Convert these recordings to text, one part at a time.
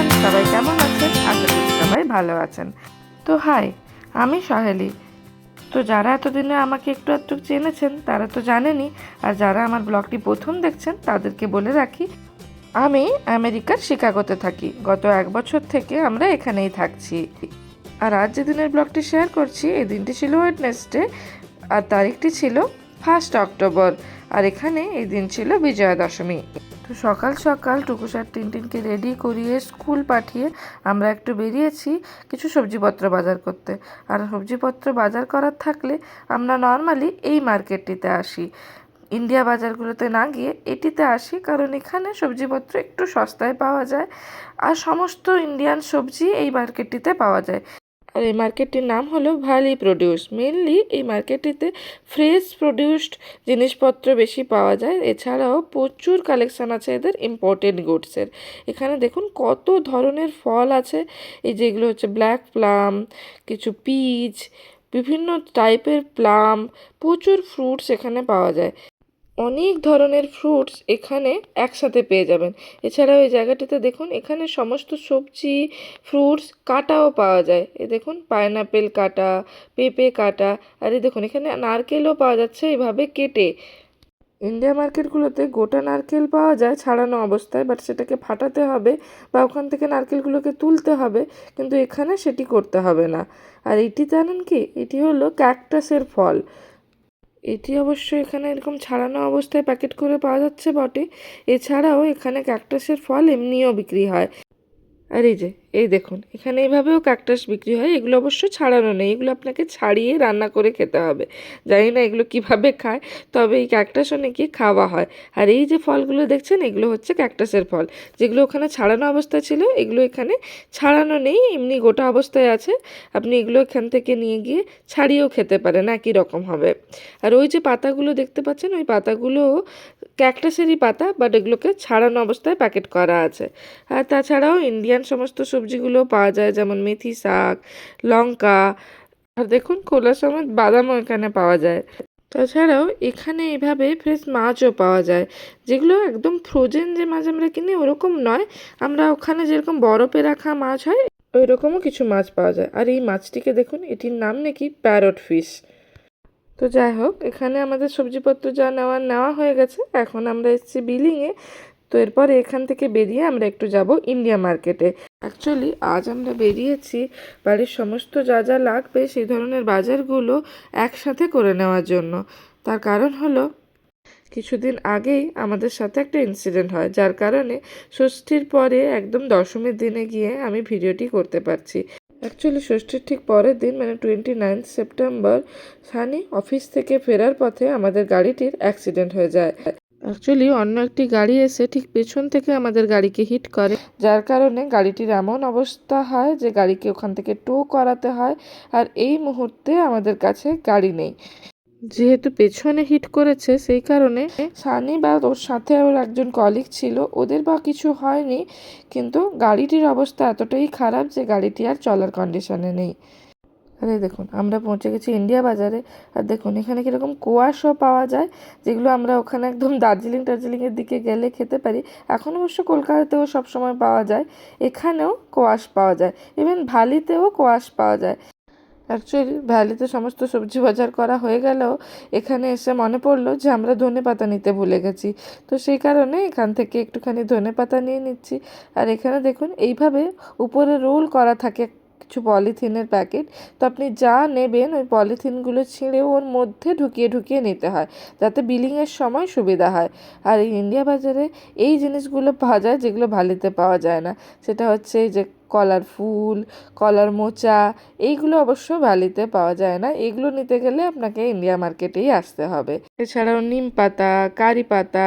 Everyone সবাই কেমন আছেন? আশা করি সবাই ভালো আছেন। তো হাই, আমি সহেলি। তো যারা এতদিনে আমাকে একটু একটু চেনেছেন, তারা তো জানেনই, আর যারা আমার ব্লগটি প্রথম দেখছেন, তাদেরকে বলে রাখি, আমি আমেরিকার শিকাগোতে থাকি। গত এক বছর থেকে আমরা এখানেই থাকছি। আর আজ যে দিনের ব্লগটি শেয়ার করছি, এই দিনটি ছিল ওয়েডনেসডে, আর তারিখটি ছিল ফার্স্ট অক্টোবর, আর এখানে এই দিন ছিল বিজয়া দশমী তো সকাল সকাল টুকুসার টিনটিনকে রেডি করিয়ে স্কুল পাঠিয়ে আমরা একটু বেরিয়েছি কিছু সবজিপত্র বাজার করতে। আর সবজিপত্র বাজার করার থাকলে আমরা নর্মালি এই মার্কেটটিতে আসি। ইন্ডিয়া বাজারগুলোতে না গিয়ে এটিতে আসি, কারণ এখানে সবজিপত্র একটু সস্তায় পাওয়া যায়। আর সমস্ত ইন্ডিয়ান সবজি এই মার্কেটটিতে পাওয়া যায়। আর এই মার্কেটটির নাম হলো ভ্যালি প্রডিউস। মেনলি এই মার্কেটটিতে ফ্রেশ প্রডিউসড জিনিসপত্র বেশি পাওয়া যায়। এছাড়াও প্রচুর কালেকশান আছে এদের ইম্পর্টেন্ট গুডসের। এখানে দেখুন কত ধরনের ফল আছে। এই যেগুলো হচ্ছে ব্ল্যাক প্লাম, কিছু পিচ, বিভিন্ন টাইপের প্লাম, প্রচুর ফ্রুটস এখানে পাওয়া যায়। অনেক ধরনের ফ্রুটস এখানে একসাথে পেয়ে যাবেন। এছাড়াও এই জায়গাটিতে দেখুন, এখানে সমস্ত সবজি ফ্রুটস কাটাও পাওয়া যায়। এ দেখুন পাইনাপেল কাটা, পেঁপে কাটা, আর এই দেখুন, এখানে নারকেলও পাওয়া যাচ্ছে এভাবে কেটে। ইন্ডিয়া মার্কেটগুলোতে গোটা নারকেল পাওয়া যায় ছাড়ানো অবস্থায় বাট সেটাকে ফাটাতে হবে বা ওখান থেকে নারকেলগুলোকে তুলতে হবে, কিন্তু এখানে সেটি করতে হবে না। আর এটি জানেন কি? এটি হলো ক্যাকটাসের ফল। এটি অবশ্য এখানে এরকম ছাড়ানো অবস্থায় প্যাকেট করে পাওয়া যাচ্ছে বটে। এছাড়াও এখানে ক্যাকটাসের ফল এমনিও বিক্রি হয়। আর এই যে এই দেখুন, এখানে এইভাবেও ক্যাকটাস বিক্রি হয়, এগুলো অবশ্য ছাড়ানো নেই, এগুলো আপনাকে ছাড়িয়ে রান্না করে খেতে হবে। জানি না এগুলো কীভাবে খায়, তবে এই ক্যাকটাসও নাকি খাওয়া হয়। আর এই যে ফলগুলো দেখছেন, এগুলো হচ্ছে ক্যাকটাসের ফল। যেগুলো ওখানে ছাড়ানো অবস্থায় ছিল, এগুলো এখানে ছাড়ানো নেই, এমনি গোটা অবস্থায় আছে। আপনি এগুলো এখান থেকে নিয়ে গিয়ে ছাড়িয়েও খেতে পারেন, একই রকম হবে। আর ওই যে পাতাগুলো দেখতে পাচ্ছেন, ওই পাতাগুলো ক্যাকটাসেরই পাতা বাট এগুলোকে ছাড়ানো অবস্থায় প্যাকেট করা আছে। আর তাছাড়াও ইন্ডিয়ান সমস্ত সবজিগুলো পাওয়া যায়, যেমন মেথি শাক, লঙ্কা, আর দেখুন খোলা সময় বাদামও এখানে পাওয়া যায়। তাছাড়াও এখানে এভাবে ফ্রেশ মাছও পাওয়া যায়, যেগুলো একদম ফ্রোজেন যে মাছ আমরা কিনি ওরকম নয়। আমরা ওখানে যেরকম বরফে রাখা মাছ হয় ওই রকমও কিছু মাছ পাওয়া যায়। আর এই মাছটিকে দেখুন, এটির নাম নাকি প্যারট ফিশ তো যাই হোক, এখানে আমাদের সবজিপত্র যা নেওয়ার নেওয়া হয়ে গেছে। এখন আমরা এসেছি বিলিংয়ে। তো এরপরে এখান থেকে বেরিয়ে আমরা একটু যাব ইন্ডিয়া মার্কেটে। অ্যাকচুয়ালি আজ আমরা বেরিয়েছি বাড়ির সমস্ত যা যা লাগবে সেই ধরনের বাজারগুলো একসাথে করে নেওয়ার জন্য। তার কারণ হলো, কিছুদিন আগেই আমাদের সাথে একটা ইনসিডেন্ট হয়, যার কারণে ষষ্ঠীর পরে একদম দশমীর দিনে গিয়ে আমি ভিডিওটি করতে পারছি। অ্যাকচুয়ালি ষষ্ঠীর ঠিক পরের দিন মানে twenty ninth September Sunny office থেকে ফেরার পথে আমাদের গাড়িটির অ্যাক্সিডেন্ট হয়ে যায়। অ্যাকচুয়ালি অন্য একটি গাড়ি এসে ঠিক পেছন থেকে আমাদের গাড়িকে হিট করে। যার কারণে গাড়িটির এমন অবস্থা হয় যে গাড়িকে ওখান থেকে টো করাতে হয় আর এই মুহূর্তে আমাদের কাছে গাড়ি নেই। যেহেতু পেছনে হিট করেছে, সেই কারণে সানি বা ওর সাথে ওর একজন কলিগ ছিল, ওদের বা কিছু হয়নি, কিন্তু গাড়িটির অবস্থা এতটাই খারাপ যে গাড়িটি আর চলার কন্ডিশনে নেই। আরে দেখুন, আমরা পৌঁছে গেছি ইন্ডিয়া বাজারে। আর দেখুন, এখানে কীরকম কোয়াশও পাওয়া যায়, যেগুলো আমরা ওখানে একদম দার্জিলিং টার্জিলিংয়ের দিকে গেলে খেতে পারি। এখন অবশ্য কলকাতাতেও সবসময় পাওয়া যায়, এখানেও কোয়াশ পাওয়া যায়, ইভেন ভালিতেও কোয়াশ পাওয়া যায়। অ্যাকচুয়ালি ভ্যালিতে সমস্ত সবজি বাজার করা হয়ে গেলেও এখানে এসে মনে পড়ল যে আমরা ধনে পাতা নিতে ভুলে গেছি। তো সেই কারণে এখান থেকে একটুখানি ধনে পাতা নিয়ে নিচ্ছি। আর এখানে দেখুন, এইভাবে উপরে রোল করা থাকে কিছু পলিথিনের প্যাকেট। তো আপনি যা নেবেন ওই পলিথিনগুলো ছিঁড়ে ওর মধ্যে ঢুকিয়ে ঢুকিয়ে নিতে হয় যাতে বিলিংয়ের সময় সুবিধা হয়। আর এই ইন্ডিয়া বাজারে এই জিনিসগুলো পাওয়া যায় যেগুলো ভালিতে পাওয়া যায় না। সেটা হচ্ছে যে কলার ফুল, কলার মোচা, এইগুলো অবশ্য ভ্যালিতে পাওয়া যায় না। এগুলো নিতে গেলে আপনাকে ইন্ডিয়া মার্কেটেই আসতে হবে। এছাড়াও নিম পাতা, কারি পাতা,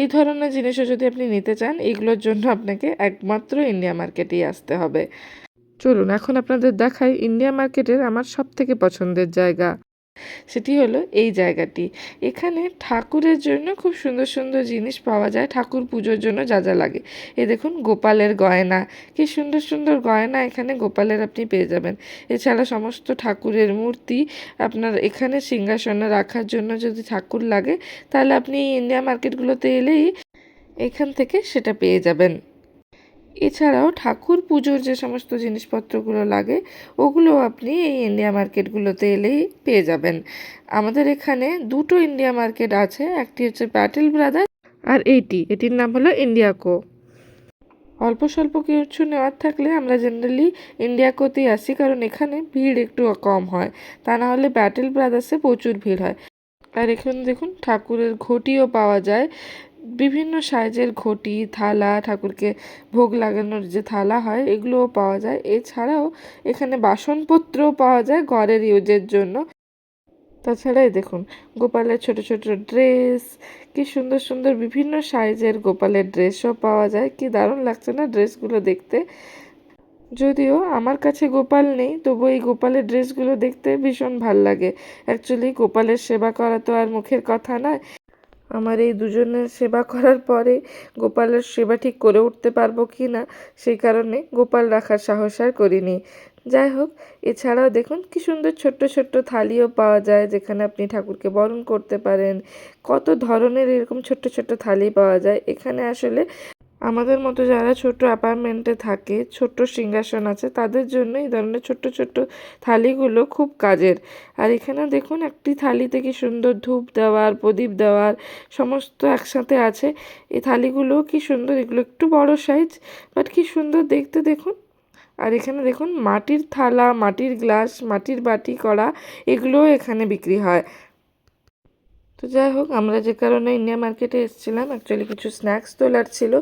এই ধরনের জিনিসও যদি আপনি নিতে চান, এগুলোর জন্য আপনাকে একমাত্র ইন্ডিয়া মার্কেটেই আসতে হবে। চলুন এখন আপনাদের দেখাই ইন্ডিয়া মার্কেটের আমার সব থেকে পছন্দের জায়গা। সেটি হলো এই জায়গাটি। এখানে ঠাকুরের জন্য খুব সুন্দর সুন্দর জিনিস পাওয়া যায়। ঠাকুর পুজোর জন্য যা যা লাগে। এ দেখুন, গোপালের গয়না। কি সুন্দর সুন্দর গয়না এখানে গোপালের আপনি পেয়ে যাবেন। এছাড়া সমস্ত ঠাকুরের মূর্তি আপনার এখানে সিংহাসনে রাখার জন্য যদি ঠাকুর লাগে, তাহলে আপনি ইন্ডিয়া মার্কেটগুলোতে এলেই এখান থেকে সেটা পেয়ে যাবেন। এছাড়াও ঠাকুর পুজোর যে সমস্ত জিনিসপত্রগুলো লাগে, ওগুলো আপনি এই ইন্ডিয়া মার্কেটগুলোতে এলেই পেয়ে যাবেন। আমাদের এখানে দুটো ইন্ডিয়া মার্কেট আছে, একটি হচ্ছে প্যাটেল ব্রাদার আর এইটি, এটির নাম হলো ইন্ডিয়া কো অল্প স্বল্প কিছু নেওয়ার থাকলে আমরা জেনারেলি ইন্ডিয়া কোতেই আসি, কারণ এখানে ভিড় একটু কম হয়। তা না হলে ব্যাটেল ব্রাদার্সে প্রচুর ভিড় হয়। আর এখানে দেখুন, ঠাকুরের ঘটিও পাওয়া যায়। বিভিন্ন সাইজের ঘটি, থালা, ঠাকুরকে ভোগ লাগানোর যে থালা হয়, এগুলোও পাওয়া যায়। এছাড়াও এখানে বাসনপত্রও পাওয়া যায় ঘরের ইউজের জন্য। তাছাড়া দেখুন, গোপালের ছোট ছোট ড্রেস, কি সুন্দর সুন্দর বিভিন্ন সাইজের গোপালের ড্রেসও পাওয়া যায়। কি দারুণ লাগছে না ড্রেসগুলো দেখতে? যদিও আমার কাছে গোপাল নেই, তবু এই গোপালের ড্রেসগুলো দেখতে ভীষণ ভালো লাগে। অ্যাকচুয়ালি গোপালের সেবা করা তো আর মুখের কথা নয় আমার এই দুজনের সেবা করার পরে গোপালের সেবা ঠিক করে উঠতে পারব কি না, সেই কারণে গোপাল রাখার সাহস আর করিনি। যাই হোক, এছাড়াও দেখুন কি সুন্দর ছোট্ট ছোট্ট থালিও পাওয়া যায় যেখানে আপনি ঠাকুরকে বরণ করতে পারেন। কত ধরনের এরকম ছোট্ট ছোট্ট থালি পাওয়া যায়। এখানে আসলে আমাদের মতো যারা ছোট অ্যাপার্টমেন্টে থাকে ছোট্ট সিংহাসন আছে, তাদের জন্য এই ধরনের ছোট্ট ছোট্ট থালিগুলো খুব কাজের। আর এখানে দেখুন, একটি থালিতে কি সুন্দর ধূপ দেওয়ার, প্রদীপ দেওয়ার সমস্ত একসাথে আছে। এই থালিগুলো কি সুন্দর, এগুলো একটু বড় সাইজ বাট কি সুন্দর দেখতে দেখুন। আর এখানে দেখুন, মাটির থালা, মাটির গ্লাস মাটির বাটি করা এগুলোও এখানে বিক্রি হয়। তো যাই হোক, আমরা যে কারণে ইন্ডিয়া মার্কেটে এসেছিলাম অ্যাকচুয়ালি কিছু স্ন্যাক্স তোলার ছিল।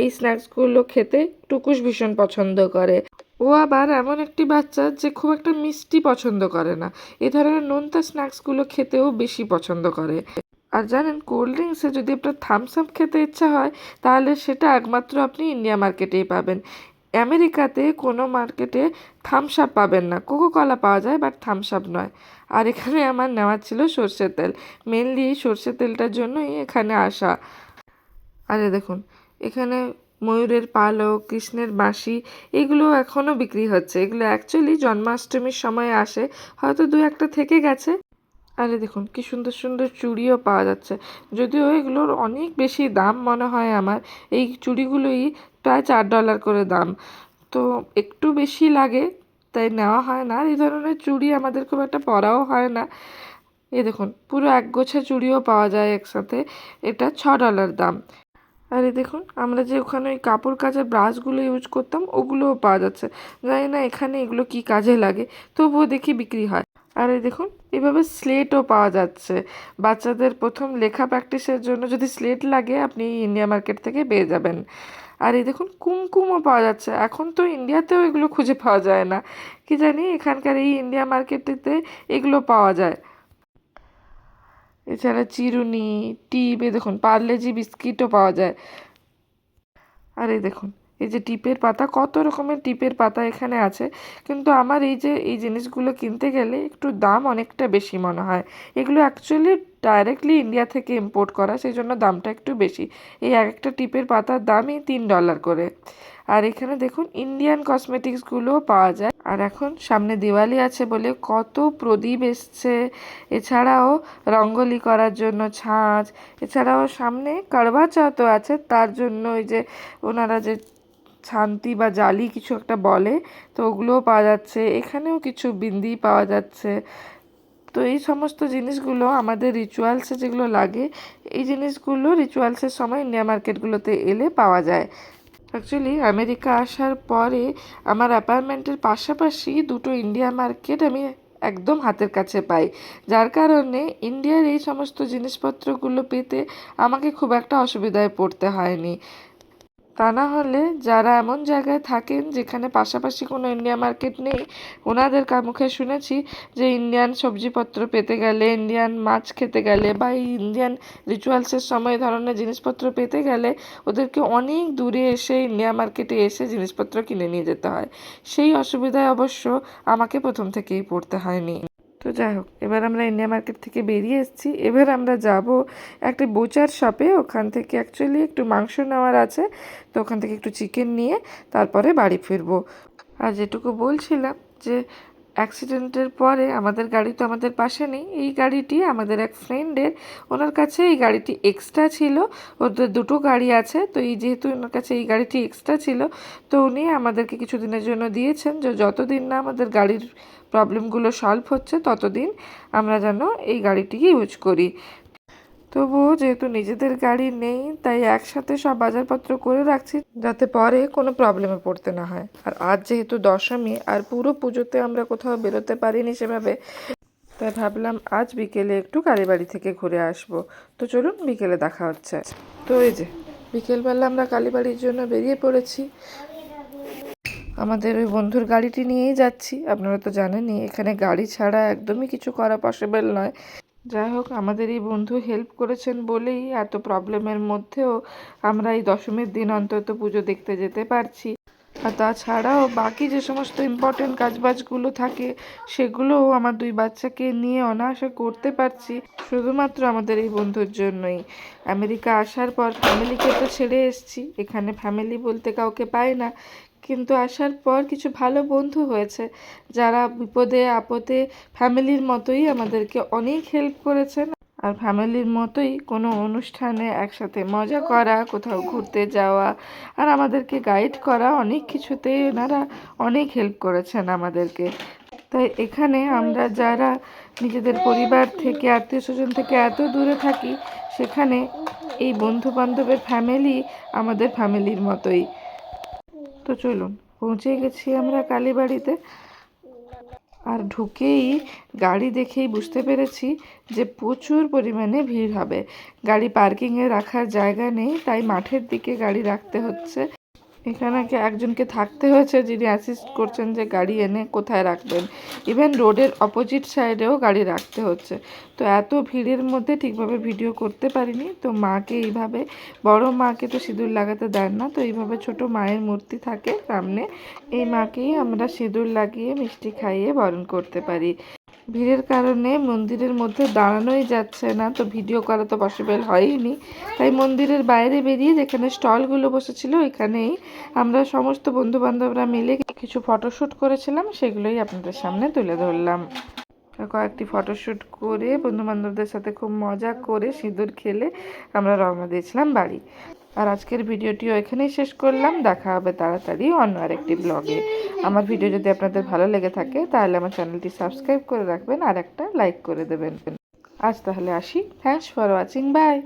এই স্ন্যাক্সগুলো খেতে টুকুস ভীষণ পছন্দ করে। ও আবার এমন একটি বাচ্চা যে খুব একটা মিষ্টি পছন্দ করে না। এ ধরনের নোনতা স্ন্যাক্সগুলো খেতেও বেশি পছন্দ করে। আর জানেন কোল্ড ড্রিঙ্কসে যদি আপনার থামস আপ খেতে ইচ্ছা হয়, তাহলে সেটা একমাত্র আপনি ইন্ডিয়া মার্কেটেই পাবেন। আমেরিকাতে কোনো মার্কেটে থামস আপ পাবেন না। কোকো কলা পাওয়া যায়, বাট থামস আপ নয়। আর এখানে আমার নেওয়া ছিল সর্ষের তেল। মেনলি সর্ষের তেলটার জন্যই এখানে আসা। আরে দেখুন, এখানে ময়ূরের পালক, কৃষ্ণের বাঁশি, এগুলো এখনও বিক্রি হচ্ছে। এগুলো অ্যাকচুয়ালি জন্মাষ্টমীর সময় আসে। হয়তো দু একটা থেকে গেছে। আরে দেখুন, কি সুন্দর সুন্দর চুড়িও পাওয়া যাচ্ছে। যদিও এগুলোর অনেক বেশি দাম মনে হয় আমার, এই চুড়িগুলোই প্রায় চার ডলার করে দাম। তো একটু বেশি লাগে, তাই নেওয়া হয় না। আর এই ধরনের চুড়ি আমাদের খুব একটা পরাও হয় না। এ দেখুন, পুরো এক গোছা চুড়িও পাওয়া যায় একসাথে, এটা ছ ডলার দাম। আর দেখুন, আমরা যে ওখানে ওই কাপড় কাচার ব্রাশগুলো ইউজ করতাম, ওগুলোও পাওয়া যাচ্ছে। জানি না এখানে এগুলো কি কাজে লাগে, তবুও দেখি বিক্রি হয়। আর এই দেখুন, এভাবে স্লেটও পাওয়া যাচ্ছে। বাচ্চাদের প্রথম লেখা প্র্যাকটিসের জন্য যদি স্লেট লাগে, আপনি ইন্ডিয়া মার্কেট থেকে পেয়ে যাবেন। আর এই দেখুন, কুমকুমও পাওয়া যাচ্ছে। এখন তো ইন্ডিয়াতেও এগুলো খুঁজে পাওয়া যায় না। কি জানি, এখানকার এই ইন্ডিয়া মার্কেটেতে এগুলো পাওয়া যায়। এছাড়া চিরুনি, টিপ দেখুন, পার্লেজি বিস্কিটও পাওয়া যায়। আর এই দেখুন এই যে টিপের পাতা, কত রকমের টিপের পাতা এখানে আছে। কিন্তু আমার এই যে, এই জিনিসগুলো কিনতে গেলে একটু দাম অনেকটা বেশি মনে হয়। এগুলো অ্যাকচুয়ালি ডাইরেক্টলি ইন্ডিয়া থেকে ইম্পোর্ট করা সেই জন্য দামটা একটু বেশি। এই এক একটা টিপের পাতার দামই তিন ডলার করে। আর এখানে দেখুন ইন্ডিয়ান কসমেটিক্সগুলোও পাওয়া যায়। আর এখন সামনে দিওয়ালি আছে বলে কত প্রদীপ এসছে। এছাড়াও রঙ্গোলি করার জন্য ছাঁচ, এছাড়াও সামনে কারবা চৌথও আছে, তার জন্য ওই যে ওনারা যে ছান্তি বা জালি কিছু একটা বলে, তো ওগুলোও পাওয়া যাচ্ছে। এখানেও কিছু বিন্দি পাওয়া যাচ্ছে। তো এই সমস্ত জিনিসগুলো আমাদের রিচুয়ালসে যেগুলো লাগে, এই জিনিসগুলো রিচুয়ালসের সময় ইন্ডিয়া মার্কেটগুলোতে এলে পাওয়া যায়। অ্যাকচুয়ালি আমেরিকা আসার পরে আমার অ্যাপার্টমেন্টের পাশাপাশি দুটো ইন্ডিয়া মার্কেট আমি একদম হাতের কাছে পাই। যার কারণে ইন্ডিয়ার এই সমস্ত জিনিসপত্রগুলো পেতে আমাকে খুব একটা অসুবিধায় পড়তে হয়নি। তা না হলে যারা এমন জায়গায় থাকেন যেখানে পাশাপাশি কোনো ইন্ডিয়া মার্কেট নেই, ওনাদের মুখে শুনেছি যে ইন্ডিয়ান সবজিপত্র পেতে গেলে ইন্ডিয়ান মাছ খেতে গেলে বা ইন্ডিয়ান রিচুয়ালসের সময় ধরনের জিনিসপত্র পেতে গেলে ওদেরকে অনেক দূরে এসে ইন্ডিয়া মার্কেটে এসে জিনিসপত্র কিনে নিয়ে যেতে হয়। সেই অসুবিধায় অবশ্য আমাকে প্রথম থেকেই পড়তে হয়নি। তো যাই হোক, এবার আমরা ইন্ডিয়া মার্কেট থেকে বেরিয়ে এসেছি। এবার আমরা যাব একটি বোচার শপে ওখান থেকে অ্যাকচুয়ালি একটু মাংস নেওয়ার আছে। তো ওখান থেকে একটু চিকেন নিয়ে, তারপরে বাড়ি ফিরবো। আর যেটুকু বলছিলাম যে অ্যাক্সিডেন্টের পরে আমাদের গাড়ি তো আমাদের পাশে নেই। এই গাড়িটি আমাদের এক ফ্রেন্ডের। ওনার কাছে এই গাড়িটি এক্সট্রা ছিল। ওদের দুটো গাড়ি আছে। তো এই যেহেতু ওনার কাছে এই গাড়িটি এক্সট্রা ছিল, তো উনি আমাদেরকে কিছু দিনের জন্য দিয়েছেন যে যতদিন না আমাদের গাড়ির প্রবলেমগুলো সলভ হচ্ছে, ততদিন আমরা যেন এই গাড়িটিকে ইউজ করি। তবুও যেহেতু নিজেদের গাড়ি নেই, তাই একসাথে সব বাজারপত্র করে রাখছি যাতে পরে কোনো প্রবলেমে পড়তে না হয়। আর আজ যেহেতু দশমী, আর পুরো পুজোতে আমরা কোথাও বেরোতে পারিনি সেভাবে, তাই ভাবলাম আজ বিকেলে একটু কালীবাড়ি থেকে ঘুরে আসব। তো চলুন বিকেলে দেখা হচ্ছে। তো এই যে, বিকেলবেলা আমরা কালীবাড়ির জন্য বেরিয়ে পড়েছি। আমাদের ওই বন্ধুর গাড়িটি নিয়েই যাচ্ছি। আপনারা তো জানেনই, এখানে গাড়ি ছাড়া একদমই কিছু করা পসিবল নয়। যাই হোক, আমাদের এই বন্ধু হেল্প করেছেন বলেই এত প্রবলেমের মধ্যেও আমরা এই দশমীর দিন অন্তত পুজো দেখতে যেতে পারছি। আর তাছাড়াও বাকি যে সমস্ত ইম্পর্টেন্ট কাজবাজগুলো থাকে, সেগুলোও আমার দুই বাচ্চাকে নিয়ে অনায়াসে করতে পারছি। শুধুমাত্র আমাদের এই বন্ধুর জন্যই। আমেরিকা আসার পর ফ্যামিলিকে তো ছেড়ে এসেছি। এখানে ফ্যামিলি বলতে কাউকে পাই না। কিন্তু আসার পর কিছু ভালো বন্ধু হয়েছে, যারা বিপদে, আপদে ফ্যামিলির মতোই আমাদেরকে অনেক হেল্প করেছেন। আর ফ্যামিলির মতোই কোনো অনুষ্ঠানে একসাথে মজা করা, কোথাও ঘুরতে যাওয়া, আর আমাদেরকে গাইড করা, অনেক কিছুতেই ওনারা অনেক হেল্প করেছেন আমাদেরকে। তাই এখানে আমরা যারা নিজেদের পরিবার থেকে আত্মীয় স্বজন থেকে এত দূরে থাকি, সেখানে এই বন্ধু বান্ধবের ফ্যামিলি আমাদের ফ্যামিলির মতোই। তো চলুন, পৌঁছে গেছি আমরা কালীবাড়িতে। আর ঢুকেই গাড়ি দেখেই বুঝতে পেরেছি যে প্রচুর পরিমাণে ভিড় হবে। গাড়ি পার্কিংয়ে রাখার জায়গা নেই, তাই মাঠের দিকে গাড়ি রাখতে হচ্ছে। এখানে কি একজনকে থাকতে হয়েছে যিনি অ্যাসিস্ট করছেন যে গাড়ি এনে কোথায় রাখবেন। ইভেন রোডের অপোজিট সাইডেও গাড়ি রাখতে হচ্ছে। তো এত ভিড়ের মধ্যে ঠিকভাবে ভিডিও করতে পারিনি। তো মাকে এইভাবে, বড় মাকে তো সিঁদুর লাগাতে দেন না। তো এইভাবে ছোট মায়ের মূর্তি থাকে সামনে। এই মাকেই আমরা সিঁদুর লাগিয়ে, মিষ্টি খাইয়ে বরণ করতে পারি। ভিড়ের কারণে মন্দিরের মধ্যে দাঁড়ানোই যাচ্ছে না, তো ভিডিও করা তো পসিবল হয়নি তাই মন্দিরের বাইরে বেরিয়ে যেখানে স্টলগুলো বসেছিল, ওইখানেই আমরা সমস্ত বন্ধু বান্ধবরা মিলে কিছু ফটোশ্যুট করেছিলাম, সেগুলোই আপনাদের সামনে তুলে ধরলাম। কয়েকটি ফটোশ্যুট করে বন্ধু বান্ধবদের সাথে খুব মজা করে সিঁদুর খেলে আমরা রওনা দিয়েছিলাম বাড়ি। আর আজকের ভিডিওটিও এখানেই শেষ করলাম। দেখা হবে তাড়াতাড়ি অন্য আরেকটি ব্লগে। আমার ভিডিও যদি আপনাদের ভালো লেগে থাকে, তাহলে আমার চ্যানেলটি সাবস্ক্রাইব করে রাখবেন আর একটা লাইক করে দেবেন। আজ তাহলে আসি। Thanks for watching by